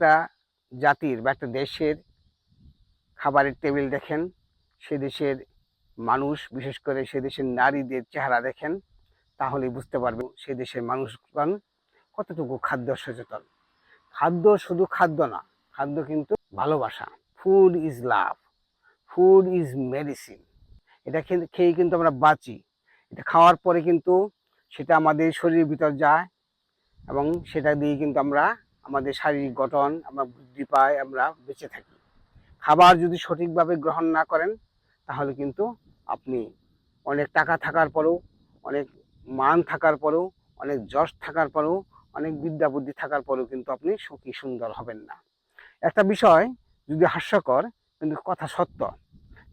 একটা জাতির বা একটা দেশের খাবারের টেবিল দেখেন, সে দেশের মানুষ, বিশেষ করে সে দেশের নারীদের চেহারা দেখেন, তাহলেই বুঝতে পারবেন সে দেশের মানুষগণ কতটুকু খাদ্য সচেতন। খাদ্য শুধু খাদ্য না, খাদ্য কিন্তু ভালোবাসা। Food is love food is medicine এটা খেয়ে কিন্তু আমরা বাঁচি। এটা খাওয়ার পরে কিন্তু সেটা আমাদের শরীরের ভিতর যায় এবং সেটা দিয়ে কিন্তু আমরা আমাদের শারীরিক গঠন, আমরা বৃদ্ধি পাই, আমরা বেঁচে থাকি। খাবার যদি সঠিকভাবে গ্রহণ না করেন, তাহলে কিন্তু আপনি অনেক টাকা থাকার পরেও, অনেক মান থাকার পরেও, অনেক যশ থাকার পরেও, অনেক বিদ্যা বুদ্ধি থাকার পরেও কিন্তু আপনি সুখী, সুন্দর হবেন না। একটা বিষয় যদি হাস্যকর, কিন্তু কথা সত্য,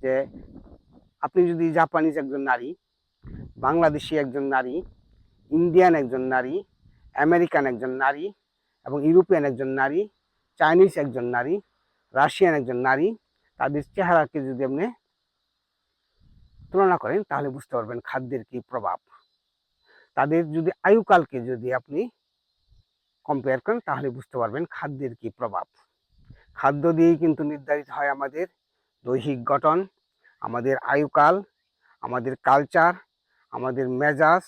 যে আপনি যদি জাপানিজ একজন নারী, বাংলাদেশি একজন নারী, ইন্ডিয়ান একজন নারী, আমেরিকান একজন নারী এবং ইউরোপিয়ান একজন নারী, চাইনিজ একজন নারী, রাশিয়ান একজন নারী, তাদের চেহারাকে যদি আপনি তুলনা করেন, তাহলে বুঝতে পারবেন খাদ্যের কি প্রভাব। তাদের যদি আয়ুকালকে যদি আপনি কম্পেয়ার করেন, তাহলে বুঝতে পারবেন খাদ্যের কি প্রভাব। খাদ্য দিয়েই কিন্তু নির্ধারিত হয় আমাদের দৈহিক গঠন, আমাদের আয়ুকাল, আমাদের কালচার আমাদের মেজাজ,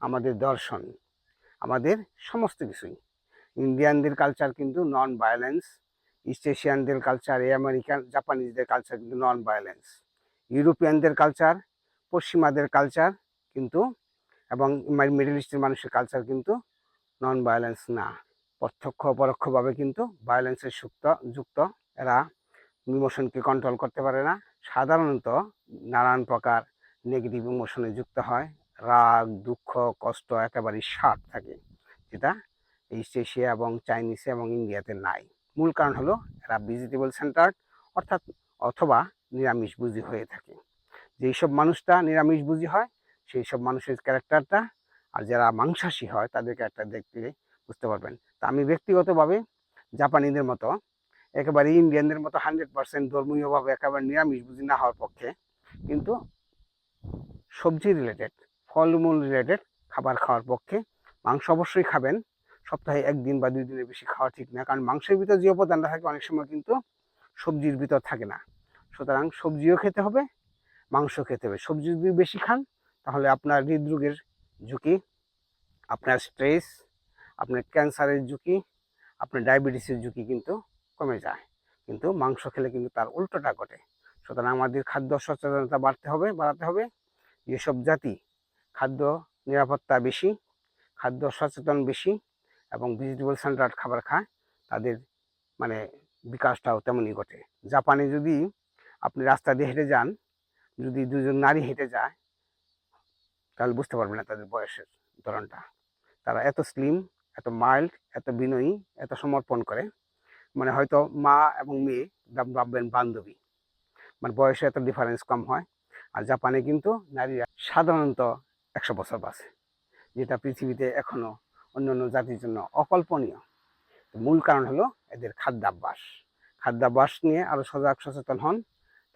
আমাদের দর্শন, আমাদের সমস্ত কিছুই। ইন্ডিয়ানদের কালচার কিন্তু নন ভায়োলেন্স ইস্ট এশিয়ানদের কালচার এই আমেরিকান জাপানিজদের কালচার কিন্তু নন ভায়োলেন্স ইউরোপিয়ানদের কালচার পশ্চিমাদের কালচার কিন্তু এবং মিডল ইস্টের মানুষের কালচার কিন্তু নন ভায়োলেন্স না। প্রত্যক্ষ পরোক্ষভাবে কিন্তু ভায়োলেন্সের সুক্ত যুক্ত এরা ইমোশনকে কন্ট্রোল করতে পারে না। সাধারণত নানান প্রকার নেগেটিভ ইমোশনে যুক্ত হয়। রাগ, দুঃখ, কষ্ট একেবারেই সাপ থাকে, যেটা ইস্ট এশিয়া এবং চাইনিজে এবং ইন্ডিয়াতে নাই। মূল কারণ হলো এরা ভেজিটেবল সেন্টার অর্থাৎ অথবা নিরামিষভোজী হয়ে থাকে। যেই সব মানুষটা নিরামিষভোজী হয়, সেই সব মানুষের ক্যারেক্টারটা আর যারা মাংসাশী হয়, তাদের ক্যারেক্টার দেখতে বুঝতে পারবেন। তা আমি ব্যক্তিগতভাবে জাপানিদের মতো, একেবারে ইন্ডিয়ানদের মতো হান্ড্রেড পার্সেন্ট ধর্মীয়ভাবে একেবারে নিরামিষভোজী না হওয়ার পক্ষে, কিন্তু সবজি রিলেটেড ফলমূল রিলেটেড খাবার খাওয়ার পক্ষে মাংস অবশ্যই খাবেন। সপ্তাহে একদিন বা দুই দিনের বেশি খাওয়া ঠিক না। কারণ মাংসের ভিতর যে উপাদানটা থাকে, অনেক সময় কিন্তু সবজির ভিতর থাকে না। সুতরাং সবজিও খেতে হবে মাংস খেতে হবে। সবজি যদি বেশি খান, তাহলে আপনার হৃদরোগের ঝুঁকি, আপনার স্ট্রেস, আপনার ক্যান্সারের ঝুঁকি, আপনার ডায়াবেটিসের ঝুঁকি কিন্তু কমে যায়। কিন্তু মাংস খেলে কিন্তু তার উল্টোটা ঘটে। সুতরাং আমাদের খাদ্য সচেতনতা বাড়তে হবে, বাড়াতে হবে। যেসব জাতি খাদ্য নিরাপত্তা বেশি, খাদ্য সচেতন বেশি এবং ভেজিটেবল সেন্টার খাবার খায়, তাদের মানে বিকাশটাও তেমনই ঘটে। জাপানে যদি আপনি রাস্তা দিয়ে হেঁটে যান, যদি দুজন নারী হেঁটে যায়, তাহলে বুঝতে পারবেন না তাদের বয়সের ধরনটা। তারা এত স্লিম এত মাইল্ড এত বিনয়ী, এত সমর্পণ করে। মানে হয়তো মা এবং মেয়ে ভাব- ভাববেন বান্ধবী। মানে বয়সে এত ডিফারেন্স কম হয়। আর জাপানে কিন্তু নারীরা সাধারণত একশো বছর বাঁচে, যেটা পৃথিবীতে এখনও অন্য অন্য জাতির জন্য অকল্পনীয়। মূল কারণ হলো এদের খাদ্যাভ্যাস। খাদ্যাভ্যাস নিয়ে আরও সজাগ সচেতন হন,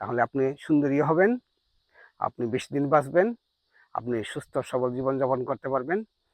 তাহলে আপনি সুন্দরী হবেন, আপনি বেশি দিন বাঁচবেন, আপনি সুস্থ সবল জীবনযাপন করতে পারবেন।